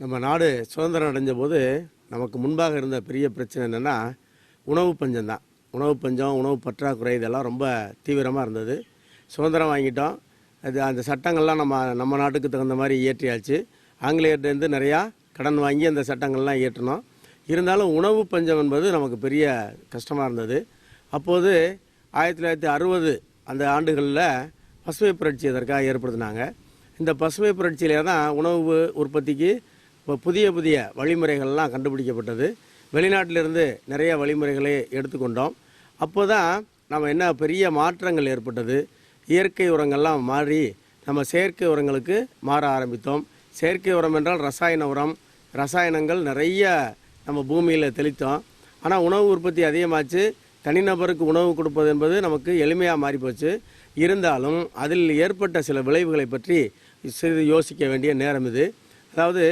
நம்ம நாடு சுதந்திரம் அடைஞ்ச போது நமக்கு முன்பாக இருந்த பெரிய பிரச்சனை என்னென்னா உணவு பஞ்சம் தான். உணவு பஞ்சம் உணவு பற்றாக்குறை இதெல்லாம் ரொம்ப தீவிரமாக இருந்தது. சுதந்திரம் வாங்கிட்டோம். அது அந்த சட்டங்கள்லாம் நம்ம நம்ம நாட்டுக்கு தகுந்த மாதிரி இயற்றியாச்சு. ஆங்கிலேயர்கிட்டேருந்து நிறையா கடன் வாங்கி அந்த சட்டங்கள்லாம் இயற்றினோம். இருந்தாலும் உணவு பஞ்சம் என்பது நமக்கு பெரிய கஷ்டமாக இருந்தது. அப்போது ஆயிரத்தி தொள்ளாயிரத்தி அறுபது அந்த ஆண்டுகளில் பசுமை புரட்சி இதற்காக ஏற்படுத்தினாங்க. இந்த பசுமை புரட்சியிலே தான் உணவு உற்பத்திக்கு இப்போ புதிய புதிய வழிமுறைகள்லாம் கண்டுபிடிக்கப்பட்டது. வெளிநாட்டிலிருந்து நிறைய வழிமுறைகளை எடுத்துக்கொண்டோம். அப்போ தான் நம்ம என்ன பெரிய மாற்றங்கள் ஏற்பட்டது. இயற்கை உரங்கள்லாம் மாறி நம்ம செயற்கை உரங்களுக்கு மாற ஆரம்பித்தோம். செயற்கை உரம் என்றால் ரசாயன உரம். ரசாயனங்கள் நிறைய நம்ம பூமியில் தெளித்தோம். ஆனால் உணவு உற்பத்தி அதிகமாச்சு. தனிநபருக்கு உணவு கொடுப்பது என்பது நமக்கு எளிமையாக மாறிப்போச்சு. இருந்தாலும் அதில் ஏற்பட்ட சில விளைவுகளை பற்றி சிறிது யோசிக்க வேண்டிய நேரம் இது. அதாவது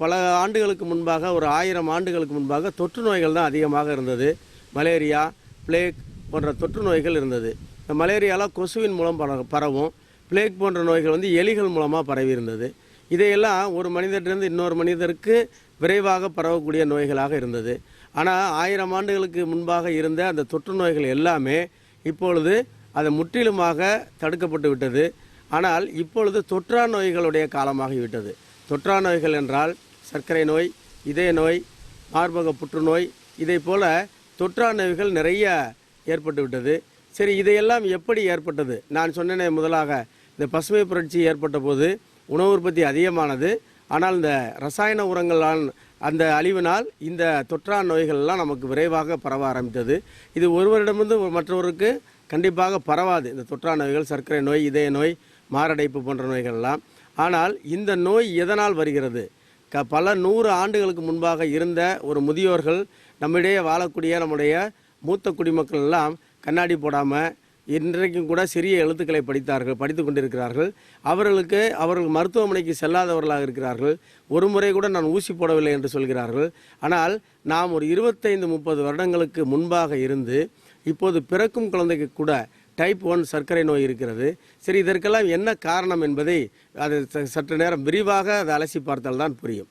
பல ஆண்டுகளுக்கு முன்பாக ஒரு ஆயிரம் ஆண்டுகளுக்கு முன்பாக தொற்று நோய்கள் தான் அதிகமாக இருந்தது. மலேரியா பிளேக் போன்ற தொற்று நோய்கள் இருந்தது. இந்த மலேரியாலாம் கொசுவின் மூலம் பர பரவும். பிளேக் போன்ற நோய்கள் வந்து எலிகள் மூலமாக பரவி இருந்தது. இதையெல்லாம் ஒரு மனிதர்லேருந்து இன்னொரு மனிதருக்கு விரைவாக பரவக்கூடிய நோய்களாக இருந்தது. ஆனால் ஆயிரம் ஆண்டுகளுக்கு முன்பாக இருந்த அந்த தொற்று நோய்கள் எல்லாமே இப்பொழுது அது முற்றிலுமாக தடுக்கப்பட்டு விட்டது. ஆனால் இப்பொழுது தொற்றா நோய்களுடைய காலமாகிவிட்டது. தொற்றா நோய்கள் என்றால் சர்க்கரை நோய் இதய நோய் மார்பக புற்றுநோய் இதை போல தொற்றா நோய்கள் நிறைய ஏற்பட்டு விட்டது சரி இதையெல்லாம் எப்படி ஏற்பட்டது? நான் சொன்னேனே முதலாக இந்த பசுமை புரட்சி ஏற்பட்ட போது உணவு உற்பத்தி அதிகமானது. ஆனால் இந்த ரசாயன உரங்களால் அந்த அழிவினால் இந்த தொற்றா நோய்கள்லாம் நமக்கு விரைவாக பரவ ஆரம்பித்தது. இது ஒருவரிடமிருந்து மற்றவருக்கு கண்டிப்பாக பரவாது. இந்த தொற்றா நோய்கள் சர்க்கரை நோய் இதய நோய் மாரடைப்பு போன்ற நோய்கள்லாம். ஆனால் இந்த நோய் எதனால் வருகிறது? க பல நூறு ஆண்டுகளுக்கு முன்பாக இருந்த ஒரு முதியோர்கள் நம்மிடையே வாழக்கூடிய நம்முடைய மூத்த குடிமக்கள் எல்லாம் கண்ணாடி போடாமல் இன்றைக்கும் கூட சிறிய எழுத்துக்களை படித்தார்கள் படித்து கொண்டிருக்கிறார்கள். அவர்களுக்கு அவர்கள் மருத்துவமனைக்கு செல்லாதவர்களாக இருக்கிறார்கள். ஒரு முறை கூட நான் ஊசி போடவில்லை என்று சொல்கிறார்கள். ஆனால் நாம் ஒரு இருபத்தைந்து முப்பது வருடங்களுக்கு முன்பாக இருந்து இப்போது பிறக்கும் குழந்தைக்கு கூட டைப் ஒன் சர்க்கரை நோய் இருக்கிறது. சரி இதற்கெல்லாம் என்ன காரணம் என்பதை அது ச- சற்று நேரம் விரிவாக அதை அலசி பார்த்தால்தான் புரியும்.